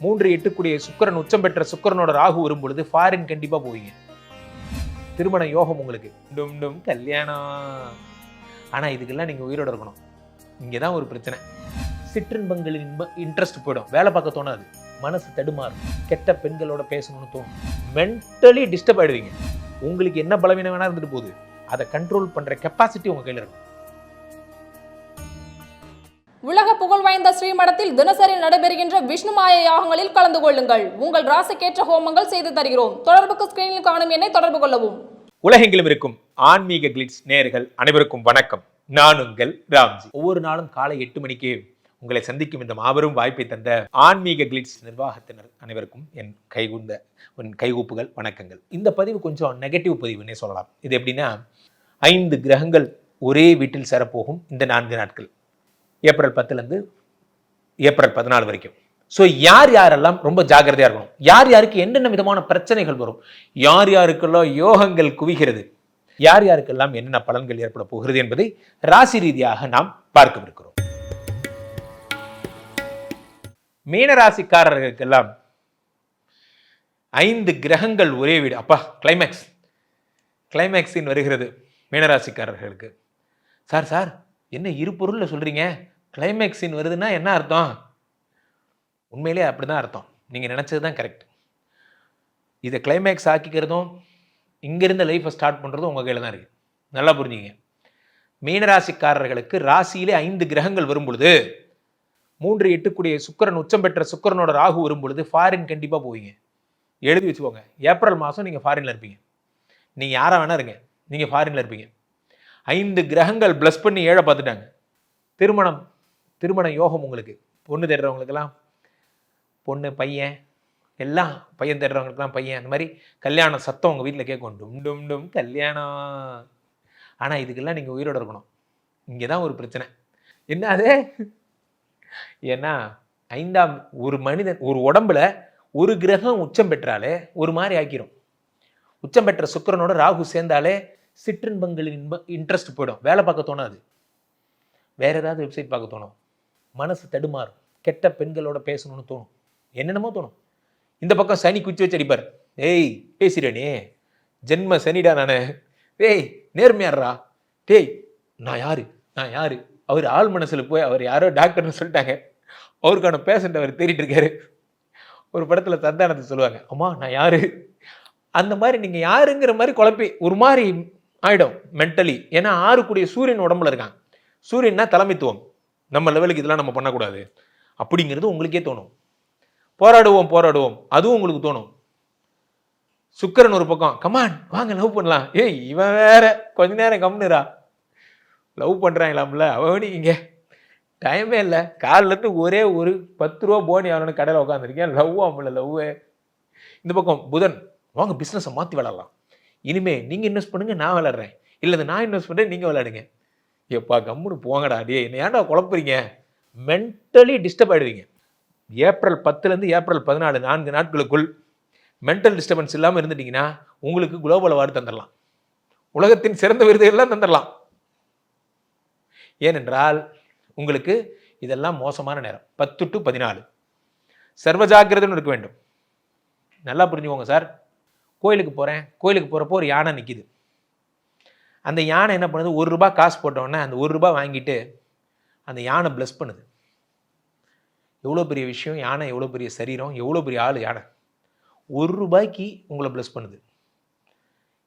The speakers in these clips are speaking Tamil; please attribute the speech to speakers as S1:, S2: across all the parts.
S1: மூன்று எட்டுக்குடிய சுக்கரன் உச்சம் பெற்ற சுக்கரனோட ராகு வரும் பொழுது ஃபாரின் கண்டிப்பா போவீங்க. திருமண யோகம் உங்களுக்கு. டும் டும் கல்யாணம். ஆனா இதுக்கெல்லாம் நீங்க உயிரோட இருக்கணும். இங்கே தான் ஒரு பிரச்சனை. சிற்றின்பங்களின் இன்ப இன்ட்ரெஸ்ட் போயிடும். வேலை பார்க்க தோணாது. மனசு தடுமாறும். கெட்ட பெண்களோட பேசணும்னு தோணும். மென்டலி டிஸ்டர்ப் ஆயிடுவீங்க. உங்களுக்கு என்ன பலவீனம் வேணா இருந்துட்டு போகுது. அதை கண்ட்ரோல் பண்ற கெப்பாசிட்டி உங்க கையில இருக்கும்
S2: உலக புகழ் வாய்ந்த ஸ்ரீமடத்தில் தினசரி நடைபெறுகின்ற விஷ்ணுமாய யாகங்களில் கலந்து கொள்ளுங்கள். உங்கள் ராசிக்கேற்ற ஹோமங்கள் செய்து தருகிறோம். தொடர்புக்கு ஸ்கிரீனில் காணும் என்னை தொடர்பு கொள்ளவும்.
S1: உலகெங்கிலும் இருக்கும் ஆன்மீக கிளிட்ஸ் நேர்கள் அனைவருக்கும் வணக்கம். நான் உங்கள் ராம்ஜி. ஒவ்வொரு நாளும் காலை எட்டு மணிக்கு உங்களை சந்திக்கும் இந்த மாபெரும் வாய்ப்பை தந்த ஆன்மீக கிளிட்ஸ் நிர்வாகத்தினர் அனைவருக்கும் என் கைகுந்த என் கைகூப்புகள் வணக்கங்கள். இந்த பதிவு கொஞ்சம் நெகட்டிவ் பதிவுன்னே சொல்லலாம். இது எப்படின்னா ஐந்து கிரகங்கள் ஒரே வீட்டில் சேரப்போகும் இந்த நான்கு நாட்கள். ஏப்ரல் பத்துலேருந்து ஏப்ரல் பதினாலு வரைக்கும். ஸோ யார் யாரெல்லாம் ரொம்ப ஜாக்கிரதையாக இருக்கணும்? யார் யாருக்கு என்னென்ன விதமான பிரச்சனைகள் வரும்? யார் யாருக்கெல்லாம் யோகங்கள் குவிகிறது? யார் யாருக்கெல்லாம் என்னென்ன பலன்கள் ஏற்பட போகிறது என்பதை ராசி ரீதியாக நாம் பார்க்கவிருக்கிறோம். மீனராசிக்காரர்களுக்கெல்லாம் ஐந்து கிரகங்கள் ஒரே வீடு. அப்பா கிளைமேக்ஸ் கிளைமேக்ஸின் வருகிறது மீனராசிக்காரர்களுக்கு சார் சார் என்ன இரு பொருளில் சொல்கிறீங்க கிளைமேக்ஸின் வருதுன்னா என்ன அர்த்தம்? உண்மையிலே அப்படி தான் அர்த்தம். நீங்கள் நினச்சது தான் கரெக்ட் இதை கிளைமேக்ஸ் ஆக்கிக்கிறதும் இங்கேருந்து லைஃப்பை ஸ்டார்ட் பண்ணுறதும் உங்கள் கையில் தான் இருக்குது நல்லா புரிஞ்சுங்க. மீனராசிக்காரர்களுக்கு ராசியிலே ஐந்து கிரகங்கள் வரும் பொழுது மூன்று எட்டுக்குடிய சுக்கிரன் உச்சம் பெற்ற சுக்கிரனோட ராகு வரும் பொழுது ஃபாரின் கண்டிப்பாக போவீங்க. எழுதி வச்சுக்கோங்க. ஏப்ரல் மாதம் நீங்கள் ஃபாரினில் இருப்பீங்க. நீங்கள் யாராக வேணா இருங்க. நீங்கள் ஃபாரினில் இருப்பீங்க. ஐந்து கிரகங்கள் ப்ளஸ் பண்ணி ஏழை பார்த்துட்டாங்க. திருமணம் திருமண யோகம் உங்களுக்கு. பொண்ணு தேடுறவங்களுக்கெல்லாம் பொண்ணு பையன் எல்லாம் பையன் தேடுறவங்களுக்குலாம் பையன். அந்த மாதிரி கல்யாணம் சத்தம் உங்கள் வீட்டில் கேட்கும். டும் டும் டும் கல்யாணம். ஆனால் இதுக்கெல்லாம் நீங்கள் உயிரோட இருக்கணும். இங்கே தான் ஒரு பிரச்சனை. என்ன அது? ஏன்னா ஐந்தாம் ஒரு மனிதன் ஒரு உடம்புல ஒரு கிரகம் உச்சம் பெற்றாலே ஒரு மாதிரி ஆக்கிரும். உச்சம் பெற்ற சுக்கிரனோட ராகு சேர்ந்தாலே சிற்றின்பங்களின் இன்ப இன்ட்ரெஸ்ட் போயிடும். வேலை பார்க்க தோணாது. வேறு ஏதாவது வெப்சைட் பார்க்க தோணும். மனசு தடுமாறும். கெட்ட பெண்களோட பேசணும்னு தோணும். என்னென்னமோ தோணும். இந்த பக்கம் சனி குச்சி வச்சு அடிப்பார். ஏய் பேசுகிறேனே ஜென்ம சனிடா நான். ஏய் நேர்மையாடுறா டேய் நான் யாரு? நான் யாரு? அவர் ஆள் மனசில் போய் அவர் யாரோ டாக்டர்னு சொல்லிட்டாங்க. அவருக்கான பேஷண்ட் அவர் தேடிட்டு இருக்காரு. ஒரு படத்தில் சந்தானத்தை சொல்லுவாங்க. அம்மா நான் யாரு? அந்த மாதிரி நீங்கள் யாருங்கிற மாதிரி குழப்பி ஒரு மாதிரி ஆகிடும் மென்டலி ஏன்னா ஆறுக்குடிய சூரியன் உடம்புல இருக்கான். சூரியன்னா தலைமைத்துவம். நம்ம லெவலுக்கு இதெல்லாம் நம்ம பண்ணக்கூடாது. அப்படிங்கிறது உங்களுக்கே தோணும். போராடுவோம் போராடுவோம். அதுவும் உங்களுக்கு தோணும். சுக்கிரன் ஒரு பக்கம் கமான் வாங்க லவ் பண்ணலாம். ஏய் இவன் வேற கொஞ்ச நேரம் கம்னுரா லவ் பண்ணுறாங்களாம்ல அவனி இங்கே? டைமே இல்லை. காலிலேருந்து ஒரே ஒரு பத்து ரூபா போனி அவனு கடையில் உட்காந்துருக்கேன் லவ் ஆமல லவ்வே இந்த பக்கம் புதன் வாங்க பிஸ்னஸை மாற்றி விளாட்லாம் இனிமேல் நீங்கள் இன்வெஸ்ட் பண்ணுங்க நான் விளாட்றேன் இல்லை நான் இன்வெஸ்ட் பண்ணுறேன் நீங்கள் விளாடுங்க எப்பா கம்முன்னு போங்கடா அடியே என்ன ஏன்டா குழப்புறீங்க? மென்டலி டிஸ்டர்ப் ஆகிடுவீங்க ஏப்ரல் பத்துலேருந்து ஏப்ரல் பதினாலு நான்கு நாட்களுக்குள் மென்டல் டிஸ்டர்பன்ஸ் இல்லாமல் இருந்துட்டிங்கன்னா உங்களுக்கு குளோபல் அவார்டு தந்துடலாம் உலகத்தின் சிறந்த விருதுகள்லாம் தந்துடலாம் ஏனென்றால் உங்களுக்கு இதெல்லாம் மோசமான நேரம். பத்து டு பதினாலு. சர்வஜாக்கிரதைன்னு இருக்க வேண்டும். நல்லா புரிஞ்சுக்கோங்க சார். கோயிலுக்கு போகிறேன் கோயிலுக்கு போகிறப்போ ஒரு யானை நிற்கிது அந்த யானை என்ன பண்ணுது? ஒரு ரூபாய் காசு போட்டோன்னே அந்த ஒரு ரூபாய் வாங்கிட்டு அந்த யானை ப்ளஸ் பண்ணுது. எவ்வளோ பெரிய விஷயம்? யானை எவ்வளோ பெரிய சரீரம்? எவ்வளோ பெரிய ஆள் யானை? ஒரு ரூபாய்க்கு உங்களை ப்ளஸ் பண்ணுது.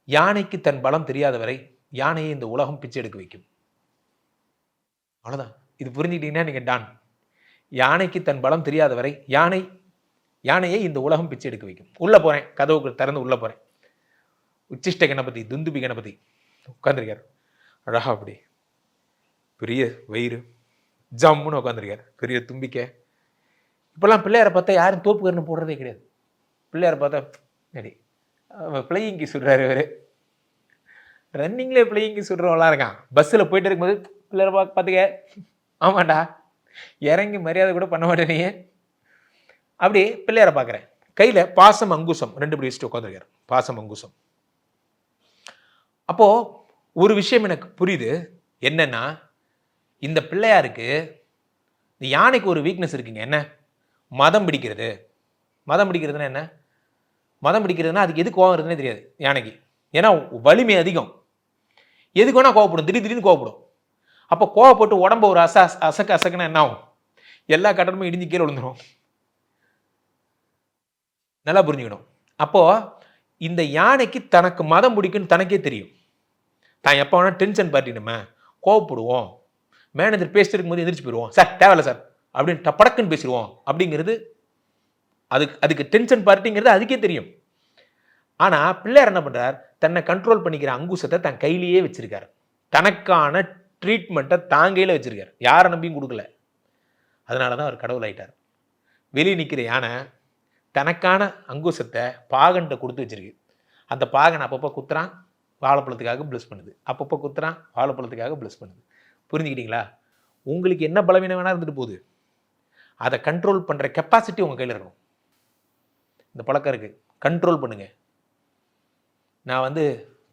S1: யானைக்கு தன் பலம் தெரியாத வரை யானையை இந்த உலகம் பிச்சை எடுக்க வைக்கும். அவ்வளோதான் இது புரிஞ்சுக்கிட்டீங்கன்னா நீங்கள் டான் யானைக்கு தன் பலம் தெரியாத வரை யானை யானையை இந்த உலகம் பிச்சை எடுக்க வைக்கும். உள்ளே போகிறேன் கதவுக்கு திறந்து உள்ளே போகிறேன் உச்சிஷ்ட கணபதி துந்துபி கணபதி. உட்காந்துருக்கார் அழகா அப்படி. பெரிய வயிறு. ஜம்முன்னு உட்காந்துருக்கார் பெரிய தும்பிக்கை. இப்போல்லாம் பிள்ளையாரை பார்த்தா யாரும் தோப்புக்கரணம் போடுறதே கிடையாது. பிள்ளையாரை பார்த்தா நடி பிள்ளையிங்கி சுடுறாரு இவர். ரன்னிங்லேயே பிள்ளையிங்கி சுடுறவங்களாம் இருக்கான். பஸ்ஸில் போயிட்டு இருக்கும்போது பிள்ளையாரை பார்க்க பார்த்துக்க. ஆமாண்டா இறங்கி மரியாதை கூட பண்ண மாட்டேனே அப்படி பிள்ளையாரை பார்க்குறேன். கையில் பாசம் அங்குசம் ரெண்டு பிடி வச்சுட்டு உட்காந்துருக்காரு பாசம் அங்குசம். அப்போது ஒரு விஷயம் எனக்கு புரியுது. என்னென்னா இந்த பிள்ளையாருக்கு இந்த யானைக்கு ஒரு வீக்னஸ் இருக்குங்க. என்ன? மதம் பிடிக்கிறது. மதம் பிடிக்கிறதுனா என்ன? மதம் பிடிக்கிறதுனா அதுக்கு எது கோவம் இருக்குதுன்னே தெரியாது யானைக்கு. ஏன்னா வலிமை அதிகம். எதுக்கு வேணால் கோவப்படும். திடீர் திடீர்னு கோவப்படும். அப்போ கோவப்பட்டு உடம்ப ஒரு அச அசக்க அசக்குனா என்ன ஆகும்? எல்லா கட்டணமும் இடிஞ்சு கீழே விழுந்துரும். நல்லா புரிஞ்சுக்கணும். அப்போது இந்த யானைக்கு தனக்கு மதம் பிடிக்குன்னு தனக்கே தெரியும். தான் எப்போ வேணால் டென்ஷன் பார்ட்டி நம்ம கோவப்படுவோம். மேனேஜர் பேசிட்டு இருக்கும்போது எந்திரிச்சு போயிடுவோம் சார் தேவையில்ல சார் அப்படின்னு டப்படக்குன்னு பேசிடுவோம். அப்படிங்கிறது அதுக்கு அதுக்கு டென்ஷன் பார்ட்டிங்கிறது அதுக்கே தெரியும். ஆனால் பிள்ளையார் என்ன பண்ணுறார் தன்னை கண்ட்ரோல் பண்ணிக்கிற அங்குசத்தை தன் கையிலேயே வச்சுருக்கார். தனக்கான ட்ரீட்மெண்ட்டை தான் கையில் வச்சுருக்கார். யாரை நம்பியும் கொடுக்கல. அதனால தான் அவர் கடவுள் ஆயிட்டார். வெளியே நிற்கிற யானை தனக்கான அங்குசத்தை பாகன்கிட்ட கொடுத்து வச்சிருக்கு. அந்த பாகன் அப்பப்போ குத்துறான். வாழைப்பழத்துக்காக ப்ளஸ் பண்ணுது. அப்பப்போ குத்துறான் வாழைப்பழத்துக்காக ப்ளஸ் பண்ணுது. புரிஞ்சுக்கிட்டீங்களா? உங்களுக்கு என்ன பலவீனம் வேணால் இருந்துட்டு போகுது. அதை கண்ட்ரோல் பண்ணுற கெப்பாசிட்டி உங்கள் கையில் இருக்கணும். இந்த பழக்கம் இருக்குது கண்ட்ரோல் பண்ணுங்கள் நான் வந்து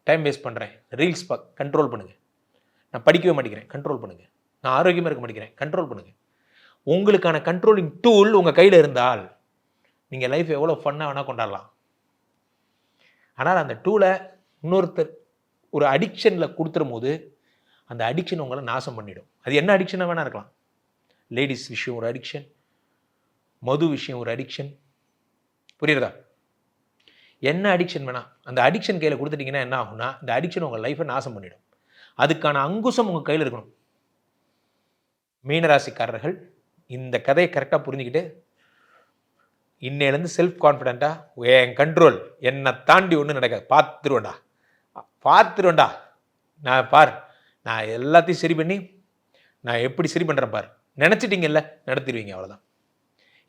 S1: டைம் வேஸ்ட் பண்ணுறேன் ரீல்ஸ் ப கண்ட்ரோல் பண்ணுங்கள் நான் படிக்கவே மாட்டேங்கிறேன். கண்ட்ரோல் பண்ணுங்கள் நான் ஆரோக்கியமாக இருக்க மாட்டேங்கிறேன். கண்ட்ரோல் பண்ணுங்கள் உங்களுக்கான கண்ட்ரோலிங் டூல் உங்கள் கையில் இருந்தால் நீங்கள் லைஃப் எவ்வளோ ஃபன்னாக வேணால் கொண்டாடலாம். ஆனால் அந்த டூலை இன்னொருத்தர் ஒரு அடிக்ஷனில் கொடுத்துரும் போது அந்த அடிக்ஷன் உங்களை நாசம் பண்ணிடும். அது என்ன அடிக்ஷனாக வேணால் இருக்கலாம். லேடிஸ் விஷயம் ஒரு அடிக்ஷன். மது விஷயம் ஒரு அடிக்ஷன். புரியுறதா? என்ன அடிக்ஷன் வேணாம் அந்த அடிக்ஷன் கையில் கொடுத்துட்டீங்கன்னா என்ன ஆகும்னா இந்த அடிக்ஷன் உங்கள் லைஃப்பை நாசம் பண்ணிடும். அதுக்கான அங்குசம் உங்கள் கையில் இருக்கணும். மீனராசிக்காரர்கள் இந்த கதையை கரெக்டாக புரிஞ்சுக்கிட்டு இன்னையிலேருந்து செல்ஃப் கான்ஃபிடெண்ட்டாக என் கண்ட்ரோல் என்னை தாண்டி ஒன்றும் நடக்காது. பார்த்துருவேன்டா பார்த்துருவேன்டா. நான் பார் நான் எல்லாத்தையும் சரி பண்ணி நான் எப்படி சரி பண்ணுறேன் பார். நினச்சிட்டிங்கல்ல நடத்திடுவீங்க அவ்வளோதான்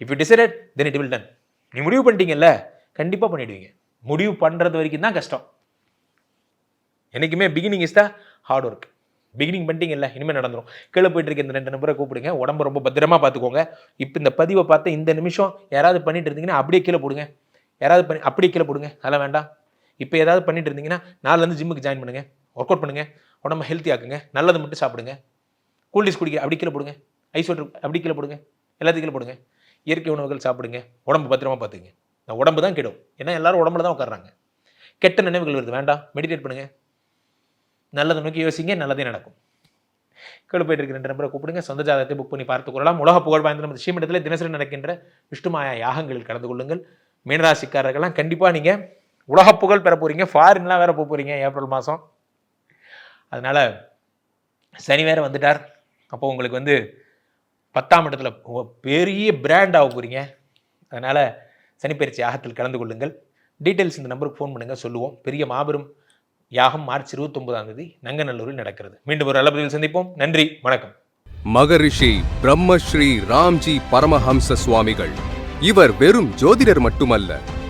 S1: if you decided then it will done நீ முடிவு பண்ணிட்டீங்கல்ல கண்டிப்பாக பண்ணிடுவீங்க. முடிவு பண்ணுறது வரைக்கும் தான் கஷ்டம். என்றைக்குமே beginning is the hard work beginning பண்ணிட்டீங்கல்ல இனிமேல் நடந்துடும் கீழே போயிட்டு இருக்க இந்த ரெண்டு நம்பரை கூப்பிடுங்க. உடம்ப ரொம்ப பத்திரமா பார்த்துக்கோங்க. இப்போ இந்த பதிவை பார்த்து இந்த நிமிஷம் யாராவது பண்ணிட்டு இருந்தீங்கன்னா அப்படியே கீழே போடுங்க. யாராவது பண்ணி அப்படியே கீழே போடுங்க. அதெல்லாம் வேண்டாம். இப்போ ஏதாவது பண்ணிட்டு இருந்தீங்கன்னா நாலுலேருந்து ஜிம்முக்கு ஜாயின் பண்ணுங்கள் ஒர்க் அவுட் பண்ணுங்கள் உடம்ப ஹெல்த்தி ஆக்குங்க. நல்லது மட்டும் சாப்பிடுங்க. கூல்ட்ரிங்க்ஸ் குடிக்க அப்படி கீழே போடுங்க. ஐஸ் வாட்டர் அப்படி கீழே போடுங்க. எல்லாத்தையும் கீழே போடுங்க. இயற்கை உணவுகள் சாப்பிடுங்க. உடம்பு பத்திரமா பார்த்துங்க நான் உடம்பு தான் கெடும். ஏன்னா எல்லாரும் உடம்புல தான் உட்காடுறாங்க கெட்ட நினைவுகள் வருது. வேண்டாம். மெடிடேட் பண்ணுங்கள் நல்லதை நோக்கி யோசிங்க. நல்லதே நடக்கும். கீழே போயிட்டு ரெண்டு நம்பரை கூப்பிடுங்க. சொந்த ஜாதகத்தை புக் பண்ணி பார்த்துக் கொள்ளலாம். உலக புகழ் வாய்ந்த நமது ஸ்ரீமண்டத்தில் தினசரி நடக்கின்ற விஷ்ணுமாயா யாகங்களில் கலந்து கொள்ளுங்கள். மீனராசிக்காரர்கள்லாம் கண்டிப்பாக நீங்கள் உலக புகழ் பெற போகிறீங்க ஃபாரின்லாம் வேற போக போகிறீங்க ஏப்ரல் மாதம் அதனால் சனி வேற வந்துட்டார். அப்போ உங்களுக்கு வந்து பத்தாம் இடத்துல பெரிய பிராண்ட் ஆக போகிறீங்க அதனால் சனிப்பயிற்சி யாகத்தில் கலந்து கொள்ளுங்கள். டீட்டெயில்ஸ் இந்த நம்பருக்கு ஃபோன் பண்ணுங்கள் சொல்லுவோம். பெரிய மாபெரும் யாகம் மார்ச் இருபத்தொன்பதாம் தேதி நங்கநல்லூரில் நடக்கிறது. மீண்டும் ஒரு அளவில் சந்திப்போம். நன்றி வணக்கம்.
S3: மகரிஷி பிரம்மஸ்ரீ ராம்ஜி பரமஹம்ச சுவாமிகள். இவர் வெறும் ஜோதிடர் மட்டுமல்ல